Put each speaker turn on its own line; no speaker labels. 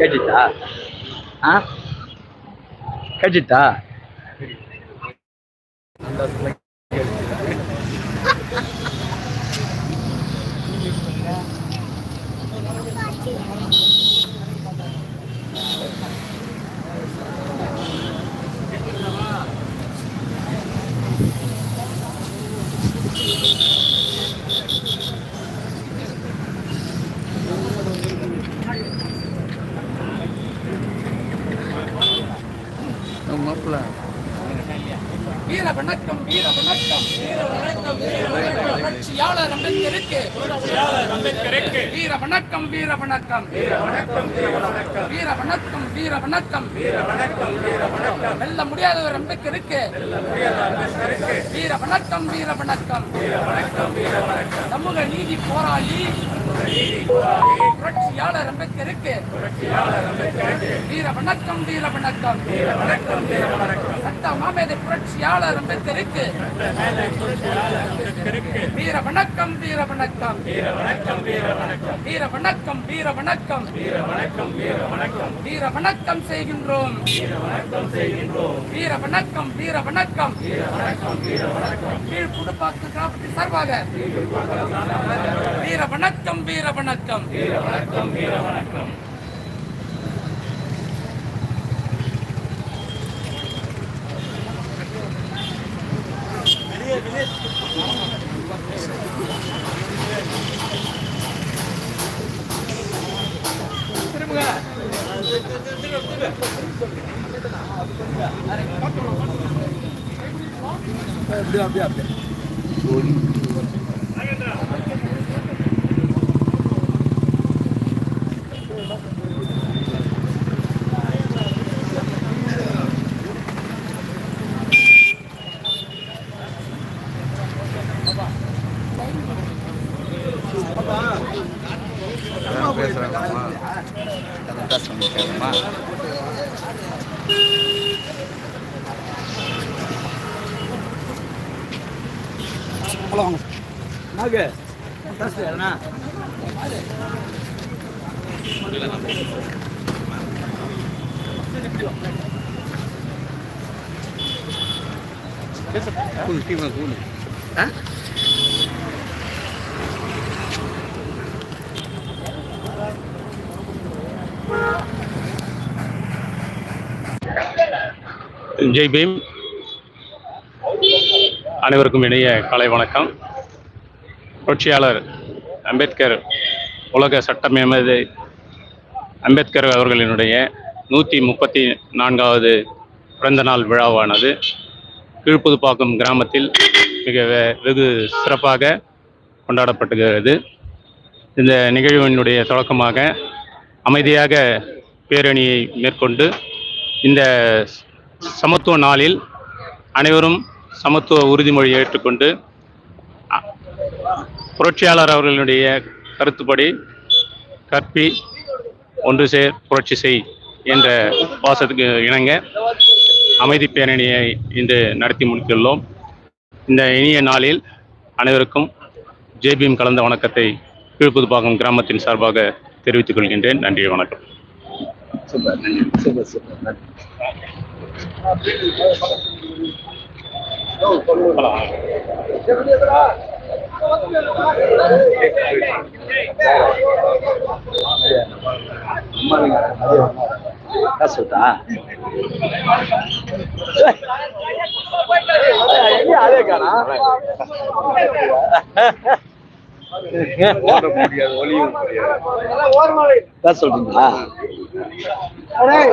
acreditar. Ah? Candidato.
வீர வணக்கம் வீர வணக்கம் வீர வணக்கம் வீர வணக்கம் புரட்சியாளர் அம்பேத்கருக்கு அம்பேத்கருக்கு வீர வணக்கம் வீர வணக்கம் வீர வணக்கம் வீர வணக்கம் வீர வணக்கம் வீர வணக்கம் வீர வணக்கம் வீர வணக்கம் வெல்ல முடியாதவர் அம்பேத்கருக்கு வீர வணக்கம் வீர வணக்கம் வீர வணக்கம் வீர வணக்கம் சமூக நீதி போராளி. புரட்சியாளர் அம்பேத்கருக்கு. புரட்சியாளர் அம்பேத்கருக்கு வீர வணக்கம் வீர வணக்கம் வீர வணக்கம் வீர சட்ட மாமேதை புரட்சியாளர் அம்பேத்கருக்கு. வீர வணக்கம் வீர வணக்கம் வீர வணக்கம் வீர வணக்கம் வீர வணக்கம் வீர வணக்கம் வீர வணக்கம் வீர வணக்கம் வீர வணக்கம் செய்கின்றோம். வீர வணக்கம் செய்கின்றோம் வீர வணக்கம் வீர வணக்கம் வீர வணக்கம் வீர வணக்கம் கீழ் புதுப்பாக்கு கிராமத்தின் சார்பாக. வீர வணக்கம் வீர வணக்கம் வீர வணக்கம் வீர வணக்கம்
அப்படியே அப்படியே அப்படியே
போகலாமா கரெக்டாக
சொல்லிக்கலாமா நாகு அண்ணா
Cool, cool.
Huh?
Jai Bhim. அனைவருக்கும் இணைய காலை வணக்கம். புரட்சியாளர் அம்பேத்கர் உலக சட்டமேமது அம்பேத்கர் அவர்களினுடைய நூற்றி முப்பத்தி நான்காவது பிறந்த நாள் விழாவானது கீழ்ப்புதுப்பாக்கம் கிராமத்தில் மிக வெ- வெகு சிறப்பாக கொண்டாடப்படுகிறது இந்த நிகழ்வினுடைய தொடக்கமாக அமைதியாக பேரணியை மேற்கொண்டு இந்த சமத்துவ நாளில் அனைவரும் சமத்துவ உறுதிமொழி ஏற்றுக்கொண்டு புரட்சியாளர் அவர்களுடைய கருத்துப்படி கற்பி ஒன்று சேர் புரட்சி செய் என்ற வாசத்துக்கு இணங்க அமைதி பேரணியை இன்று நடத்தி முடித்துள்ளோம். இந்த இனிய நாளில் அனைவருக்கும் ஜேபிஎம் கலந்த வணக்கத்தை கீழ்புதுப்பாக்கம் கிராமத்தின் சார்பாக தெரிவித்துக் கொள்கின்றேன். நன்றி வணக்கம்.
சூப்பர். நன்றி. Super super. நன்றி. சொல்லிட்டா அதே காணா சொல்றீங்களா Alright.